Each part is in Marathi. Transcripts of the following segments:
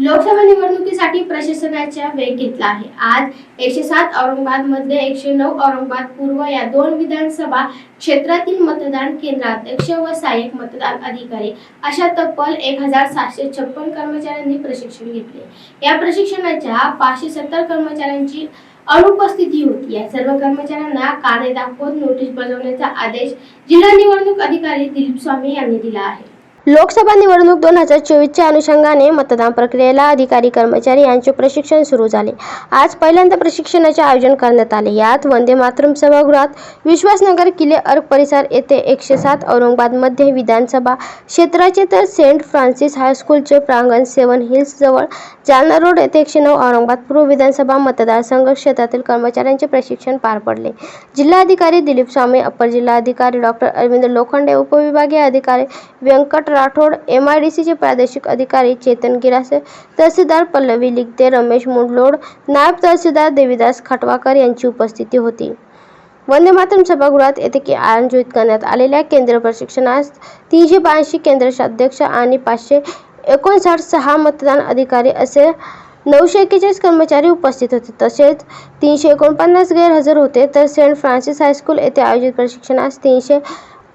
लोकसभा निवडणुकीसाठी प्रशासनाच्या वेग घेतला आहे. आज एकशे सात औरंगाबादमध्ये एकशे नऊ औरंगाबाद पूर्व या दोन विधानसभा क्षेत्रातील मतदान केंद्राध्यक्ष व सहाय्यक मतदान अधिकारी अशा तब्बल एक हजार सातशे छप्पन कर्मचाऱ्यांनी प्रशिक्षण घेतले. या प्रशिक्षणाच्या पाचशे सत्तर कर्मचाऱ्यांची अनुपस्थिती होती. या सर्व कर्मचाऱ्यांना कार्य दाखवत नोटीस बजावण्याचा आदेश जिल्हा निवडणूक अधिकारी दिलीप स्वामी यांनी दिला आहे. लोकसभा निवडणूक दोन हजार चोवीसच्या अनुषंगाने मतदान प्रक्रियेला अधिकारी कर्मचारी यांचे प्रशिक्षण सुरू झाले. आज पहिल्यांदा प्रशिक्षणाचे आयोजन करण्यात आले. यात वंदे मातरम सभागृहात विश्वासनगर किल्ले अर्क परिसर येथे एकशे सात औरंगाबादमध्ये विधानसभा क्षेत्राचे तर सेंट फ्रान्सिस हायस्कूलचे प्रांगण सेवन हिल्स जवळ जालना रोड येथे एकशे नऊ औरंगाबाद पूर्व विधानसभा मतदारसंघ क्षेत्रातील कर्मचाऱ्यांचे प्रशिक्षण पार पडले. जिल्हाधिकारी दिलीप स्वामी अपर जिल्हाधिकारी डॉक्टर अरविंद लोखंडे उपविभागीय अधिकारी Venkatrao Rathod M I D सीचे प्रादेशिक अधिकारी चेतन गिरासे तहसीलदार पल्लवी लिगदे रमेश मुंडलोड नायब तहसीलदार देवीदास खटवाकर यांची उपस्थिती होती. वंदे मातरम सभागृहात येथे की आयोजित करण्यात आलेल्या केंद्र प्रशिक्षणास तीनशे ब्याऐंशी केंद्राध्यक्ष आणि पाचशे एकोणसाठ सहा मतदान अधिकारी असे नऊशे एक्केचाळीस कर्मचारी उपस्थित होते. तसेच तीनशे एकोणपन्नास गैरहजर होते. तर सेंट फ्रान्सिस हायस्कूल येथे आयोजित प्रशिक्षणास तीनशे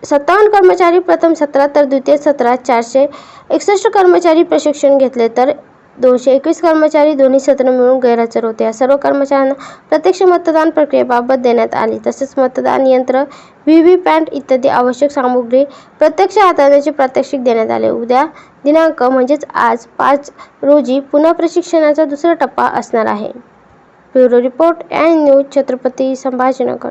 सत्तावन्न कर्मचारी प्रथम सत्रात तर द्वितीय सत्रात चारशे एकसष्ट कर्मचारी प्रशिक्षण घेतले तर दोनशे एकवीस कर्मचारी दोन्ही सत्र मिळून गैरहजर होते. या सर्व कर्मचाऱ्यांना प्रत्यक्ष मतदान प्रक्रियेबाबत देण्यात आली. तसेच मतदान यंत्र व्ही व्ही पॅन्ट इत्यादी आवश्यक सामुग्री प्रत्यक्ष हाताळण्याचे प्रात्यक्षिक देण्यात आले. उद्या दिनांक म्हणजेच आज पाच रोजी पुन्हा प्रशिक्षणाचा दुसरा टप्पा असणार आहे. Bureau report and news Chhatrapati Sambhajinagar.